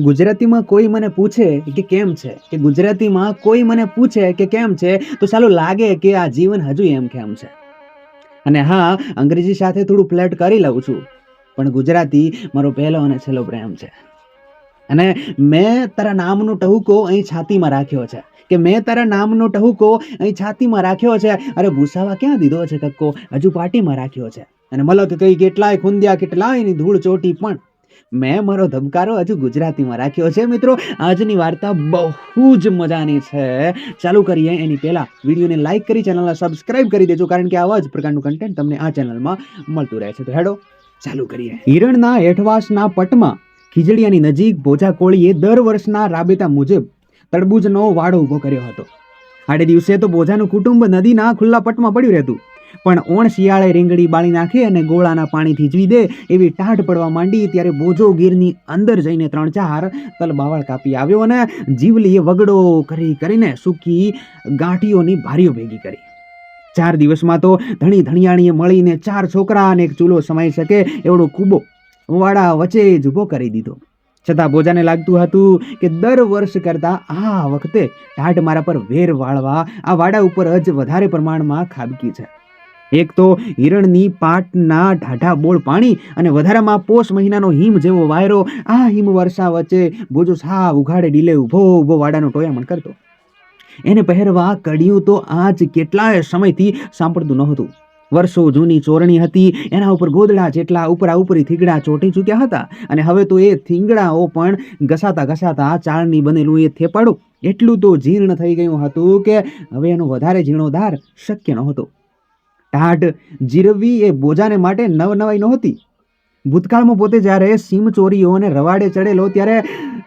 ગુજરાતીમાં કોઈ મને પૂછે કે કેમ છે? કે ગુજરાતીમાં કોઈ મને પૂછે કે કેમ છે, તો ચાલો લાગે કે આ જીવન હજુ એમ કેમ છે. અને હા, અંગ્રેજી સાથે થોડું ફ્લેટ કરી લઉં છું, પણ ગુજરાતી મારો પહેલો અને છેલ્લો પ્રેમ છે. અને મેં તારા નામનો ટહુકો અહીં છાતીમાં રાખ્યો છે. કે મેં તારા નામનો ટહુકો અહીં છાતીમાં રાખ્યો છે. અરે ભૂસાવા ક્યાં દીધો છે કક્કો? હજુ પાટીમાં રાખ્યો છે. અને મલત કઈ કેટલાય ખૂંદ્યા, કેટલાયની ધૂળ ચોટી પણ મેં મારો ધબકારો હજુ ગુજરાતીમાં રાખ્યો છે મિત્રો. આજની વાર્તા બહુ જ મજાની છે. ચાલુ કરીએ એની પહેલા વિડીયોને લાઈક કરી, ચેનલને સબસ્ક્રાઇબ કરી દેજો, કારણ કે આવા જ પ્રકારનું કન્ટેન્ટ તમને આ ચેનલમાં મળતું રહે છે. તો હેડો, ચાલુ કરીએ. હિરણના હેઠવાસના પટમાં ખીજડીયાની નજીક ભોજા કોળીએ દર વર્ષના રાબેતા મુજબ તડબૂજનો વાડો ઊભો કર્યો હતો. આડે દિવસે તો ભોજાનું કુટુંબ નદીના ખુલ્લા પટમાં પડ્યું રહેતું. પણ ઓણ શિયાળે રીંગણી બાળી નાખે અને ગોળાના પાણી થીજવી દે એવી ટાઢ પડવા માંડી ત્યારે બોજો ગીરની અંદર જઈને ત્રણ ચાર તલ કાપી આવ્યો અને જીવલીએ વગડો કરી કરીને સૂકી ગાંઠીઓની ભારીઓ ભેગી કરી. ચાર દિવસમાં તો ધણી ધણિયાણીએ મળીને ચાર છોકરા અને એક ચૂલો સમાઈ શકે એવડો કૂબો વાડા વચ્ચે જ ઊભો કરી દીધો. છતાં ભોજાને લાગતું હતું કે દર વર્ષ કરતાં આ વખતે ટાઢ મારા પર વેર વાળવા આ વાડા ઉપર જ વધારે પ્રમાણમાં ખાબકી છે. એક તો હિરણની પાટના ઢાઢા બોળ પાણી અને વધારામાં પોષ મહિનાનો હિમ જેવો વાયરો, આ હિમ વર્ષા વચ્ચે બોજો સાવ ઉઘાડે ડીલે ઊભો ઊભો વાડાનો ટોયામણ કરતો. એને પહેરવા કડિયું તો આજ કેટલાય સમયથી સાંભળતું નહોતું. વર્ષો જૂની ચોરણી હતી, એના ઉપર ગોદડા જેટલા ઉપરા ઉપરી થીગડા ચોંટી ચૂક્યા હતા અને હવે તો એ થીંગડાઓ પણ ઘસાતા ઘસાતા ચાળની બનેલું એ થેપાડું. એટલું તો જીર્ણ થઈ ગયું હતું કે હવે એનો વધારે જીર્ણોધાર શક્ય નહોતો. ટાઢ જીરવી એ બોજાને માટે નવ નવાઈ નહોતી. ભૂતકાળમાં પોતે જ્યારે સીમ ચોરીઓ અને રવાડે ચડેલો, ત્યારે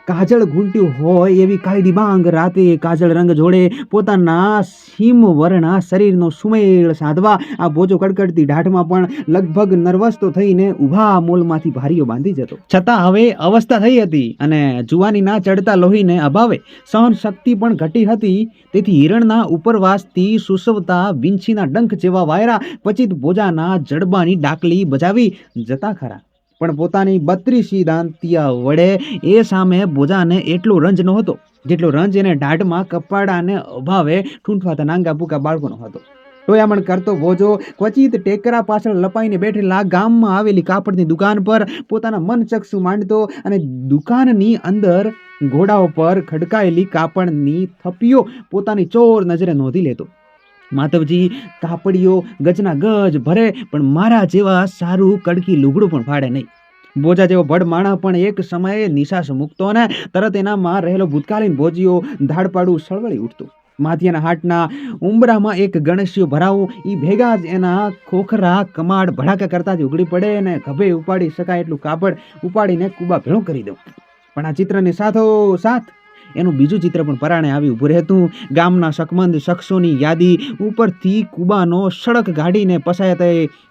કાજળ ઘૂંટ્યું હોય એવી કાળી ડિબાંગ રાતે કાજળ રંગ જોડે પોતાના સીમ વર્ણા શરીરનો સુમેળ સાધવા, આ બોજો કડકડતી ઢાઢમાં પણ લગભગ નર્વસ તો થઈને ઊભા મોલમાંથી ભારીઓ બાંધી જતો. છતાં હવે અવસ્થા થઈ હતી અને જુવાનીના ચડતા લોહીને અભાવે સહન શક્તિ પણ ઘટી હતી. તેથી હિરણના ઉપરવાસથી સુસવતા વિંછીના ડંખ જેવા વાયરા પચિત બોજાના જડબાની ડાકલી બજાવી જતા ખરા. પણ પોતાની બત્રીસી દાંતિયા વડે એ સામે ભોજાને એટલો રંજ નહોતો, જેટલો રંજ એને ઢાઢમાં કપાડાને અભાવે ઠૂંઠવાતા નાંગા ભૂકા બાળકોનો હતો. ટોયામણ કરતો ભોજો ક્વચિત ટેકરા પાછળ લપાઈને બેઠેલા ગામમાં આવેલી કાપડની દુકાન પર પોતાના મન ચક્ષુ માંડતો અને દુકાનની અંદર ઘોડાઓ પર ખડકાયેલી કાપડની થપીઓ પોતાની ચોર નજરે નોંધી લેતો. માધવજી, કાપડીઓ ગજના ગજ ભરે, પણ મારા જેવા સારું કડકી લુગડું પણ ફાડે નહીં. બોજા જેવો ભડ માણા પણ એક સમયે નિશાસ મૂકતો ને તરત એનામાં રહેલો ભૂતકાલીન ભોજીઓ ધાડપાડું સળવળી ઉઠતું. માથિયાના હાટના ઉંબરામાં એક ગણેશિયો ભરાવું એ ભેગા જ એના ખોખરા કમાડ ભડાકા કરતા જ ઉગડી પડે અને ગભે ઉપાડી શકાય એટલું કાપડ ઉપાડીને કુબા ભેળું કરી દઉં. પણ આ ચિત્રની સાથો સાથ એનું બીજું ચિત્ર પણ પરાણે આવી ઊભું રહેતું. ગામના શકમંદ શખ્સોની યાદી ઉપરથી કુબાનો સડક ગાડીને પસાયા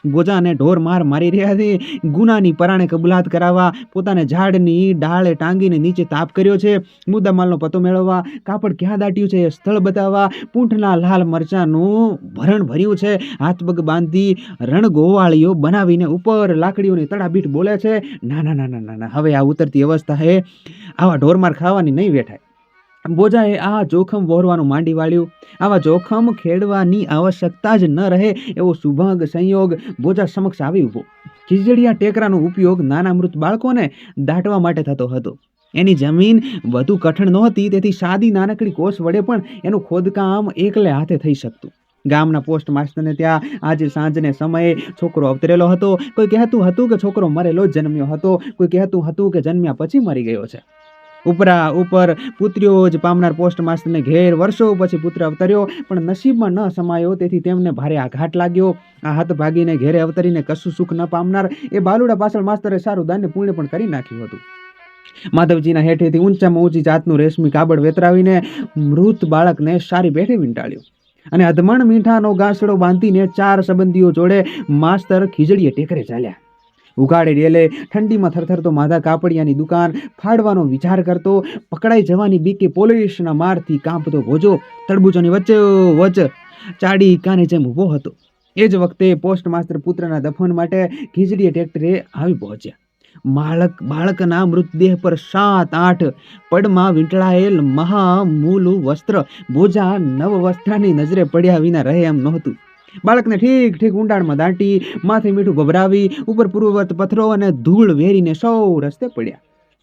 ગોજાને ઢોર માર મારી રહ્યા છે. ગુનાની પરાણે કબૂલાત કરાવવા પોતાને ઝાડની ડાળે ટાંગીને નીચે તાપ કર્યો છે. મુદ્દામાલનો પતો મેળવવા કાપડ ક્યાં દાટ્યું છે એ સ્થળ બતાવવા પૂંઠના લાલ મરચાનું ભરણ ભર્યું છે. હાથપગ બાંધી રણગોવાળીઓ બનાવીને ઉપર લાકડીઓની તડાબીટ બોલે છે. ના ના ના ના ના હવે આ ઉતરતી અવસ્થા હે. આવા ઢોરમાર ખાવાની નહીં વેઠાય. બોજાએ આ જોખમ વહોરવાનું માંડી વાળ્યું. આવા જોખમ ખેડવાની આવશ્યકતા જ ન રહે એવો સુભાગ સંયોગ બોજા સમક્ષ આવી ઊભો. ખીજડીયા ટેકરાનો ઉપયોગ નાના મૃત બાળકોને દાટવા માટે થતો હતો. એની જમીન વધુ કઠણ નહોતી, તેથી સાદી નાનકડી કોષ વડે પણ એનું ખોદકામ એકલે હાથે થઈ શકતું. ગામના પોસ્ટ માસ્ટરને ત્યાં આજે સાંજને સમયે છોકરો અવતરેલો હતો. કોઈ કહેતું હતું કે છોકરો મરેલો જ જન્મ્યો હતો. કોઈ કહેતું હતું કે જન્મ્યા પછી મરી ગયો છે. ઉપરા ઉપર પુત્રીઓ જ પામનાર પોસ્ટ માસ્ટરને ઘેર વર્ષો પછી પુત્ર અવતર્યો, પણ નસીબમાં ન સમાયો, તેથી તેમને ભારે આઘાત લાગ્યો. આ હાથ ભાગીને ઘેરે અવતરીને કશું સુખ ન પામનાર, એ બાલુડા પાછળ માસ્તરે સારું દાન્ય પુણ્ય પણ કરી નાખ્યું હતું. માધવજીના હેઠેથી ઊંચામાં ઊંચી જાતનું રેશમી કાબડ વેતરાવીને મૃત બાળકને સારી બેઠી વીંટાળ્યું. અને અધમણ મીઠાનો ગાંસડો બાંધીને ચાર સંબંધીઓ જોડે માસ્તર ખીજડીએ ટેકરે ચાલ્યા. ઉઘાડે ડેલે ઠંડીમાં થરથરતો માધા કાપડિયાની દુકાન ફાડવાનો વિચાર કરતો, પકડાઈ જવાની બીકે પોલીસના મારથી કાંપતો ભોજો તડબૂચોની વચ્ચે વચ ચાડી કાને જેમ ઊભો હતો. એ જ વખતે પોસ્ટ માસ્ટર પુત્રના દફન માટે ખીજડીએ ટ્રેક્ટરે આવી પહોંચ્યા. બાળક બાળકના મૃતદેહ પર સાત આઠ પડમાં વીંટળાયેલ મહામૂલું વસ્ત્ર બોજા નવ વસ્ત્રાની નજરે પડ્યા વિના રહે એમ નહોતું. બાળકને ઠીક ઠીક ઊંડાણમાં દાટી, માથે મીઠું ગભરાવી, ઉપર પૂર્વવત પથરો અને ધૂળ વેરીને સૌ રસ્તે પડ્યા.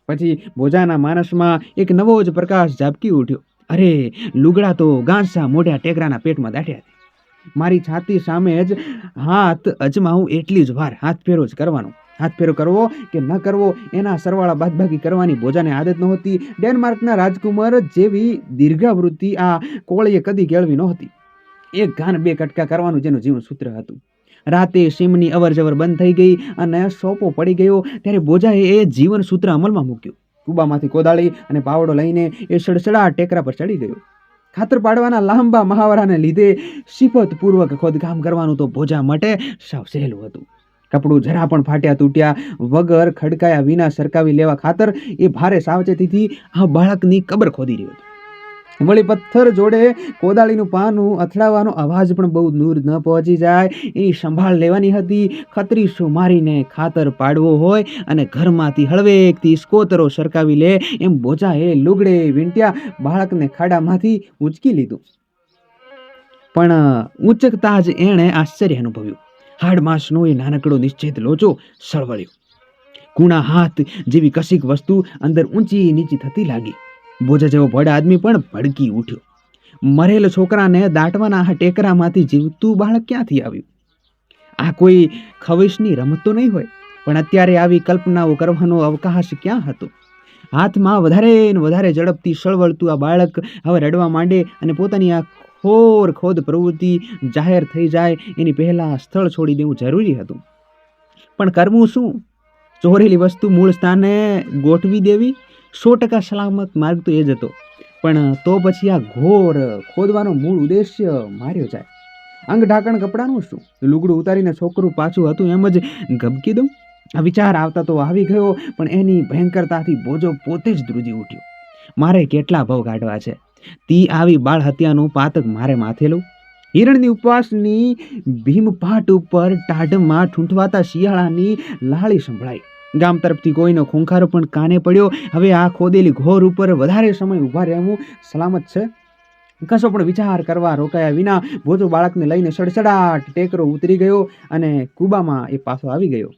પછી ભોજાના માનસમાં એક નવો જ પ્રકાશ ઝાપકી ઉઠ્યો. અરે, લુગડા તો ગાંસા મોઢા ટેકરાના પેટમાં દાટ્યા મારી છાતી સામે જ હાથ અજમાવું એટલી જ વાર હાથ ફેરો જ કરવાનો. હાથ ફેરો કરવો કે ન કરવો, એના સરવાળા બાદબાકી કરવાની ભોજાને આદત નહોતી. ડેનમાર્કના રાજકુમાર જેવી દીર્ઘાવૃત્તિ આ કોળીએ કદી કેળવી નહોતી. એક ઘાન બે કટકા કરવાનું જેનું જીવન સૂત્ર હતું. રાતે સીમની અવર જવર બંધ થઈ ગઈ અને સોપો પડી ગયો ત્યારે બોજાએ એ જીવન સૂત્ર અમલમાં મૂક્યું. કુબામાંથી કોદાળી અને પાવડો લઈને એ સડસડા ટેકરા પર ચડી ગયો. ખાતર પાડવાના લાંબા મહાવરાને લીધે સિફતપૂર્વક ખોદકામ કરવાનું તો ભોજા માટે સાવ સહેલું હતું. કપડું જરા પણ ફાટ્યા તૂટ્યા, વગર ખડકાયા વિના સરકાવી લેવા ખાતર એ ભારે સાવચેતીથી આ બાળકની કબર ખોદી રહ્યો હતો. વળી પથ્થર જોડે કોદાળીનું પાનું અથડાવાનો અવાજ પણ બહુ દૂર ન પહોંચી જાય. એની સંભાળ લેવાની હતી. ખતરીસો મારીને ખાતર પાડવો હોય અને ઘરમાંથી હળવેકથી સ્કોતરો સરકાવી લે. એમ બોજાએ લુગડે વીંટ્યા બાળકને ખાડામાંથી ઉંચકી લીધું. પણ, ઊંચકતા જ એણે આશ્ચર્ય અનુભવ્યું. હાડમાસનો એ નાનકડો નિશ્ચિત લોચો સળવળ્યો. કૂણા હાથ જેવી કશીક વસ્તુ અંદર ઊંચી નીચી થતી લાગી. બોજા જેવો ભડ આદમી પણ ભડકી ઉઠ્યો. મરેલ છોકરાને દાટવાના આ ટેકરામાંથી જીવતું બાળક ક્યાંથી આવ્યું? આ કોઈ ખવેશની રમત તો નહીં હોય, પણ અત્યારે આવી કલ્પનાઓ કરવાનો અવકાશ ક્યાં હતો? હાથમાં વધારે ને વધારે ઝડપથી સળવળતું આ બાળક હવે રડવા માંડે અને પોતાની આ ખોર ખોદ પ્રવૃત્તિ જાહેર થઈ જાય એની પહેલાં સ્થળ છોડી દેવું જરૂરી હતું. પણ કરવું શું? ચોરેલી વસ્તુ મૂળ સ્થાને ગોઠવી દેવી? સો ટકા સલામત માર્ગ તો એ જ હતો. પણ તો પછી આ ઘોર ખોદવાનો મૂળ ઉદ્દેશ્ય માર્યો જાય. અંગ ઢાંકણ કપડાનું શું? લુગડું ઉતારીને છોકરું પાછું હતું એમ જ ગબકી દઉં? આ વિચાર આવતા તો આવી ગયો, પણ એની ભયંકરતાથી બોજો પોતે જ ધ્રુજી ઉઠ્યો. મારે કેટલા ભાવ કાઢવા છે? તી આવી બાળ હત્યાનું પાતક મારે માથેલું હિરણની ઉપવાસની ભીમપાટ ઉપર ટાઢમાં ઠૂંઠવાતા શિયાળાની લાળી સંભળાઈ ગામ તરફથી કોઈનો ખૂંખારો પણ કાને પડ્યો. હવે આ ખોદેલી ઘોર ઉપર વધારે સમય ઊભા રહેવું સલામત છે. કશો પણ વિચાર કરવા રોકાયા વિના ભોજો બાળકને લઈને સડસડાટ ટેકરો ઉતરી ગયો અને કુબામાં એ પાછો આવી ગયો.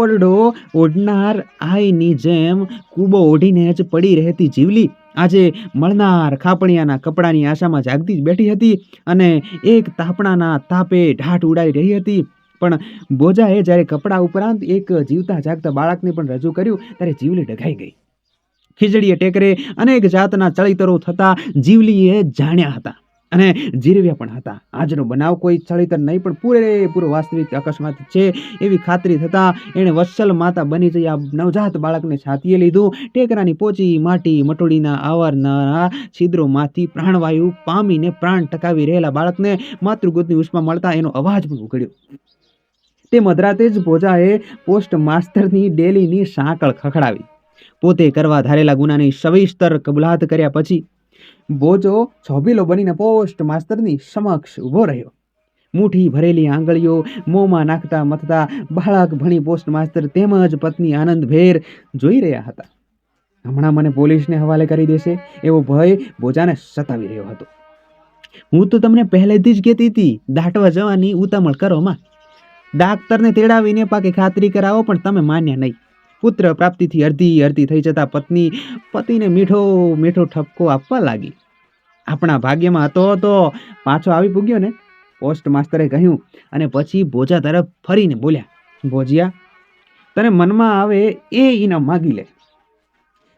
ઓરડો ઓઢનાર આઈની જેમ કૂબો ઓઢીને જ પડી રહેતી જીવલી. આજે મળનાર ખાપણિયાના કપડાની આશામાં જાગતી જ બેઠી હતી અને એક તાપણાના તાપે ઢાટ ઉડાઈ રહી હતી. પણ બોજાએ જ્યારે કપડા ઉપરાંત એક જીવતા જાગતા બાળકને પણ રજૂ કર્યું, ત્યારે જીવલી ડઘાઈ ગઈ. ખીજડીએ ટેકરે અનેક જાતના ચળિતરો થતા જીવલીએ જાણ્યા હતા અને જીરવ્યા પણ હતા. આજનો બનાવ કોઈ ચળિતર નહીં, પણ પૂરેપૂરો વાસ્તવિક અકસ્માત છે એવી ખાતરી થતાં એણે વત્સલ માતા બની જઈ આ નવજાત બાળકને છાતીએ લીધું. ટેકરાની પોચી, માટી, મટોડીના આવરનારા છિદ્રોમાંથી પ્રાણવાયુ પામીને પ્રાણ ટકાવી રહેલા બાળકને માતૃગોદની ઉષ્મા મળતા એનો અવાજ પણ ઉઘડ્યો. તે મધરાતે જ ભોજાએ પોસ્ટ માસ્તરની ડેલીની સાંકળ ખખડાવી. પોતે કરવા ધારેલા ગુનાની સવિસ્તર કબૂલાત કર્યા પછી બોજો છોભીલો બનીને પોસ્ટ માસ્તરની સમક્ષ ઊભો રહ્યો. મુઠ્ઠી ભરેલી આંગળીઓ મોંમાં નાખતા મથતા બાળક ભણી પોસ્ટ માસ્તર તેમજ પત્ની આનંદભેર જોઈ રહ્યા હતા. હમણાં મને પોલીસને હવાલે કરી દેશે એવો ભય બોજાને સતાવી રહ્યો હતો. હું તો તમને પહેલેથી જ કહેતી હતી, દાટવા જવાની ઉતામળ કરો માં. ડાક્ટરને તેડાવીને પાકે ખાતરી કરાવો, પણ તમે માન્યા નહીં. પુત્ર પ્રાપ્તિથી અડધી અડધી થઈ જતા પત્ની, પતિને મીઠો મીઠો ઠપકો આપવા લાગી. આપણા ભાગ્યમાં હતો તો પાછો આવી પૂગ્યો ને? પોસ્ટ માસ્તરે કહ્યું અને પછી ભોજા તરફ ફરીને બોલ્યા, ભોજિયા, તને મનમાં આવે એ ઇનામ માગી લે.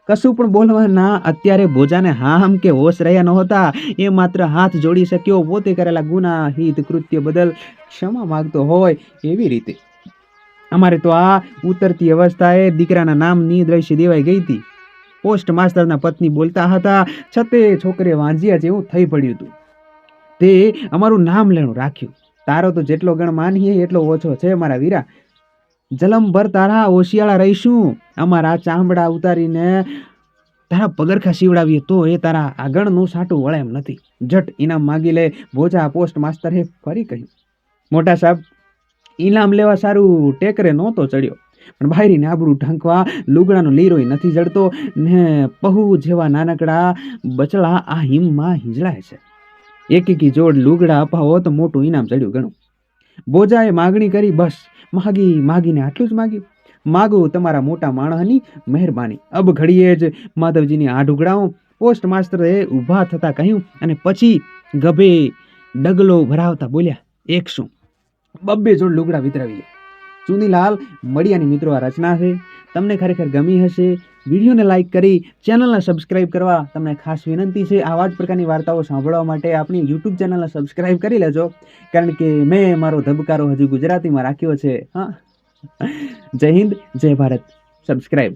કશું પણ બોલવાના અત્યારે ભોજાને હામ કે હોશ રહ્યા નહોતા. એ માત્ર હાથ જોડી શક્યો, પોતે કરેલા ગુનાહિત કૃત્ય બદલ ક્ષમા માગતો હોય એવી રીતે. અમારે તો આ ઉતરતી અવસ્થાએ દીકરાના નામની દ્રશ્ય દેવાઈ ગઈ હતી. પોસ્ટ માસ્ટરના પત્ની બોલતા હતા, છતે છોકરે વાંજ્યા જેવું થઈ પડ્યું હતું તે અમારું નામ લેણું રાખ્યું. તારો તો જેટલો ગણ માનીએ, એટલો ઓછો છે મારા વીરા. જલમભર તારા ઓશિયાળા રહીશું. અમારા ચામડા ઉતારીને તારા પગરખા સીવડાવીએ તો એ તારા આગળનું સાટું વળે એમ નથી. જટ ઇનામ માગી લે, ભોજા પોસ્ટ માસ્તરે ફરી કહ્યું. મોટા સાહેબ, ઇનામ લેવા સારું ટેકરે નહોતો ચડ્યો. પણ બાયરીને આબડું ઢાંકવા લુગડાનો લીરોય નથી જડતો ને પહુ જેવા નાનકડા બચડા આ હિમમાં હિંજળાય છે. એક એકી જોડ લુગડા અપાવો તો મોટું ઇનામ ચડ્યું ઘણું બોજાએ માગણી કરી, બસ. માગી, માગીને આટલું જ માગ્યું. માગું તમારા મોટા માણસની મહેરબાની. અબ ઘડીએ જ, માધવજીની આ ઉગડાવું પોસ્ટ માસ્ટરે ઊભા થતા કહ્યું અને પછી ગભે ડગલો ભરાવતા બોલ્યા, એક શું? બબ્બે જોડ લુગડા વિતરાવી લે ચુનીલાલ, મળિયાની મિત્રો આ રચના છે. તમને ખરેખર ગમી હશે. વિડીયોને લાઈક કરી, ચેનલને સબસ્ક્રાઇબ કરવા તમને ખાસ વિનંતી છે. આવા જ પ્રકારની વાર્તાઓ સાંભળવા માટે આપણી યુટ્યુબ ચેનલને સબસ્ક્રાઇબ કરી લેજો. કારણ કે મેં મારો ધબકારો હજુ ગુજરાતીમાં રાખ્યો છે. હા. જય હિન્દ, જય ભારત. સબસ્ક્રાઇબ.